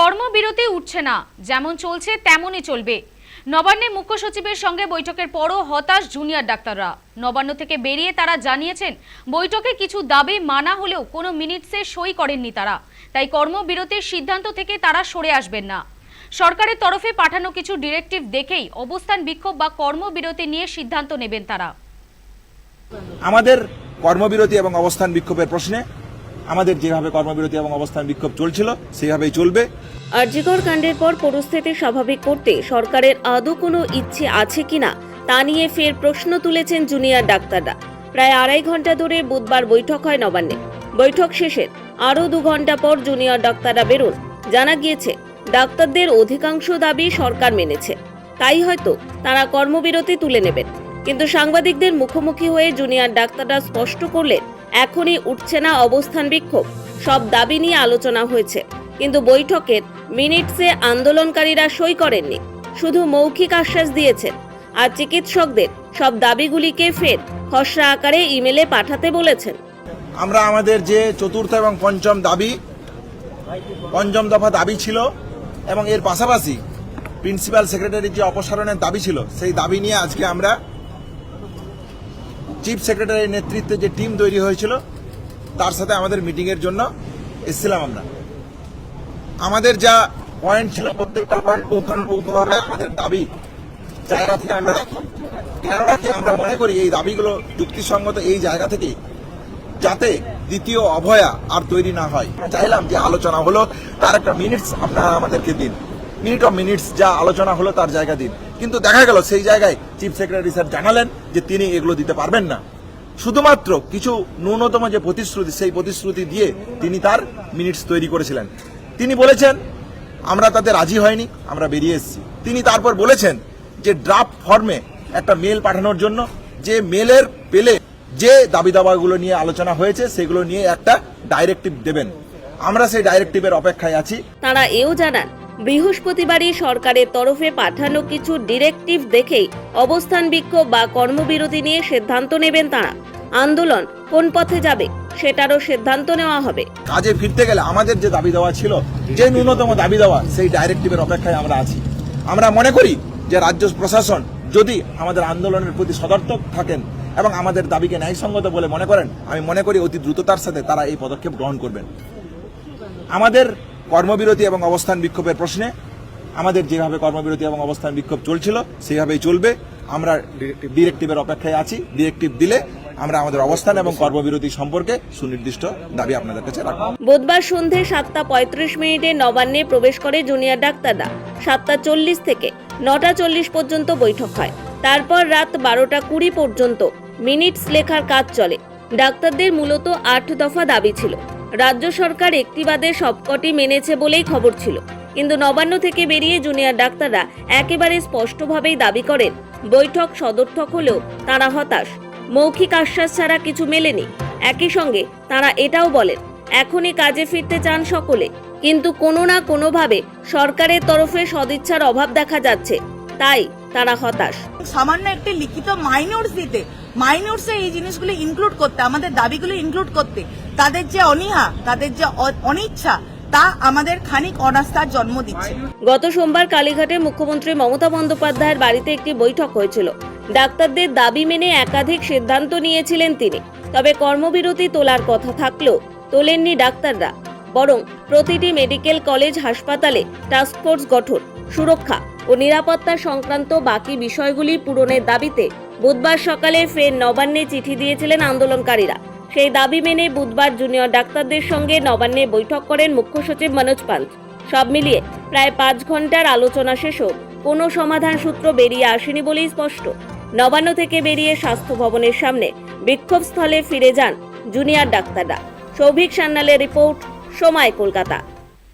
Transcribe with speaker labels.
Speaker 1: কর্মবিরতি উঠছে না। যেমন চলছে, তেমনই চলবে। নবান্নে মুখ্য সচিবের সঙ্গে বৈঠকের পরও হতাশ জুনিয়র ডাক্তাররা। নবান্ন থেকে বেরিয়ে তারা জানিয়েছেন, বৈঠকে কিছু দাবি মানা হলেও কোনো মিনিটসে সই করেননি তারা। তাই কর্মবিরতির সিদ্ধান্ত থেকে তারা সরে আসবেন না। সরকারের তরফে পাঠানো কিছু ডিরেক্টিভ দেখেই অবস্থান বিক্ষোভ বা কর্মবিরতি নিয়ে সিদ্ধান্ত নেবেন তারা।
Speaker 2: আমাদের কর্মবিরতি এবং অবস্থান বিক্ষোভের প্রশ্নে আমাদের যেভাবে কর্মবিরতি এবং অবস্থান বিক্ষোভ চলছিল সেইভাবেই চলবে।
Speaker 3: আরজিকর কাণ্ডের পর পরিস্থিতি স্বাভাবিক করতে সরকারের আদৌ কোনো ইচ্ছে আছে কিনা, তা নিয়ে ফের প্রশ্ন তুলেছেন জুনিয়র ডাক্তাররা। প্রায় আড়াই ঘণ্টা ধরে বুধবার বৈঠক হয় নবান্নে। বৈঠক শেষে আরও দু ঘণ্টা পর জুনিয়র ডাক্তাররা বেরোন। জানা গিয়েছে, ডাক্তারদের অধিকাংশ দাবি সরকার মেনেছে। তাই হয়তো তারা কর্মবিরতি তুলে নেবেন। কিন্তু সাংবাদিকদের মুখোমুখি হয়ে জুনিয়র ডাক্তাররা স্পষ্ট করলেন এখনই উঠছে না অবস্থান বিক্ষোভ। সব দাবি নিয়ে আলোচনা হয়েছে। কিন্তু বৈঠকের মিনিটসে আন্দোলনকারীরা সই করেননি। শুধু মৌখিক আশ্বাস দিয়েছেন। আর চিকিৎসকদের সব দাবিগুলিকে ফের খসড়া আকারে ইমেলে পাঠাতে বলেছেন।
Speaker 2: আমরা আমাদের যে চতুর্থ এবং পঞ্চম দাবি, পঞ্চম দফা দাবি ছিল এবং এর পাশাপাশি প্রিন্সিপাল সেক্রেটারির যে অপসারণের দাবি ছিল, সেই দাবি নিয়ে আজকে আমরা চিফ সেক্রেটারির নেতৃত্বে যে টিম তৈরি হয়েছিল, তার সাথে আমাদের মিটিংয়ের জন্য এসেছিলাম আমরা। আমাদের যা পয়েন্ট ছিল, প্রত্যেকটা পয়েন্ট আমাদের দাবি, জায়গা থেকে আমরা কেননা আমরা মনে করি এই দাবিগুলো যুক্তিসঙ্গত এই জায়গা থেকে যাতে দ্বিতীয় অভয়া আর তৈরি না হয়। চাইলাম যে আলোচনা হলো, তার একটা মিনিটস আপনারা আমাদেরকে দিন। মিনিট অফ মিনিটস যা আলোচনা হলো, তার জায়গা দিন। কিন্তু দেখা গেল সেই জায়গায় চিফ সেক্রেটারি স্যার জানালেন যে তিনি এগুলো দিতে পারবেন না। শুধুমাত্র কিছু ন্যূনতম যে প্রতিশ্রুতি, সেই প্রতিশ্রুতি দিয়ে তিনি তার মিনিটস তৈরি করেছিলেন। তিনি বলেছেন, আমরা তাতে রাজি হয়নি, আমরা বেরিয়ে এসেছি। তিনি তারপর বলেছেন যে ড্রাফট ফর্মে একটা মেল পাঠানোর জন্য যে মেলের পেলে যে দাবি দাবাগুলো নিয়ে আলোচনা হয়েছে, সেগুলো নিয়ে একটা ডাইরেক্টিভ দেবেন। আমরা সেই ডাইরেক্টিভের অপেক্ষায় আছি।
Speaker 3: তারা এও জানান বৃহস্পতিবারই সরকারের তরফে পাঠানো কিছু ডিরেক্টিভ দেখেই অবস্থান বিক্ষোভ বা কর্মবিরতি নিয়ে সিদ্ধান্ত নেবেন তারা। আন্দোলন কোন পথে যাবে, সেটারও সিদ্ধান্ত নেওয়া হবে।
Speaker 2: কাজে ফিরতে গেলে আমাদের যে দাবি দেওয়া ছিল, যে ন্যূনতম দাবি দেওয়া, সেই ডাইরেক্টিভের অপেক্ষায় আমরা আছি। আমরা মনে করি যে রাজ্য প্রশাসন যদি আমাদের আন্দোলনের প্রতি সদর্থক থাকেন এবং আমাদের দাবিকে ন্যায়সঙ্গত বলে মনে করেন, আমি মনে করি অতি দ্রুততার সাথে তারা এই পদক্ষেপ গ্রহণ করবেন। আমাদের কর্মবিরতি এবং অবস্থান বিক্ষোভের প্রশ্নে আমাদের যেভাবে কর্মবিরতি এবং অবস্থান বিক্ষোভ চলছিল সেইভাবেই চলবে। আমরা ডিরেক্টিভের অপেক্ষায় আছি। ডিরেক্টিভ দিলে আমরা আমাদের অবস্থান এবং কর্মবিরতি সম্পর্কে সুনির্দিষ্ট দাবি আপনাদের কাছে
Speaker 3: বুধবার সন্ধে সাতটা পঁয়ত্রিশ মিনিটে নবান্নে প্রবেশ করে জুনিয়র ডাক্তাররা সাতটা চল্লিশ থেকে নটা চল্লিশ পর্যন্ত বৈঠক হয়। তারপর রাত বারোটা কুড়ি পর্যন্ত মিনিটস লেখার কাজ চলে। ডাক্তারদের মূলত আট দফা দাবি ছিল। রাজ্য সরকার একটি বাদে সবকটি মেনেছে বলেই খবর ছিল। কিন্তু নবান্ন থেকে বেরিয়ে জুনিয়র ডাক্তাররা একেবারে স্পষ্টভাবেই দাবি করেন, বৈঠক সদর্থক হলেও তারা হতাশ। মৌখিক আশ্বাস ছাড়া কিছু মেলেনি। একই সঙ্গে তারা এটাও বলেন, এখনই কাজে ফিরতে চান সকলে। কিন্তু কোনো না কোনোভাবে সরকারের তরফে সদিচ্ছার অভাব দেখা যাচ্ছে। তাই তারা হতাশ।
Speaker 4: সামান্য একটি লিখিত মাইনর্স দিতে মাইনর্সে এই জিনিসগুলো ইনক্লুড করতে, আমাদের দাবিগুলো ইনক্লুড করতে তাদের যে অনীহা, তাদের যে অনিচ্ছা, তা আমাদের খানিক অনাস্থার জন্ম দিচ্ছে।
Speaker 3: গত সোমবার কালীঘাটে মুখ্যমন্ত্রী মমতা বন্দ্যোপাধ্যায়ের বাড়িতে একটি বৈঠক হয়েছিল। ডাক্তারদের দাবি মেনে একাধিক সিদ্ধান্ত নিয়েছিলেন তিনি। তবে কর্মবিরতি তোলার কথা থাকলেও তোলেননি ডাক্তাররা। বরং প্রতিটি মেডিকেল কলেজ হাসপাতালে টাস্কফোর্স গঠন, সুরক্ষা ও নিরাপত্তা সংক্রান্ত বাকি বিষয়গুলি পূরণের দাবিতে বুধবার সকালে ফের নবান্নে চিঠি দিয়েছিলেন আন্দোলনকারীরা। সেই দাবি মেনে বুধবার জুনিয়র ডাক্তারদের সঙ্গে নবান্নে বৈঠক করেন মুখ্য সচিব মনোজ পান্ত সব মিলিয়ে প্রায় পাঁচ ঘণ্টার আলোচনা শেষও কোনো সমাধান সূত্র বেরিয়ে আসেনি বলেই স্পষ্ট। নবান্ন থেকে বেরিয়ে স্বাস্থ্য ভবনের সামনে বিক্ষোভস্থলে ফিরে যান জুনিয়র ডাক্তাররা। সৌভিক সান্নালের রিপোর্ট, সময় কলকাতা।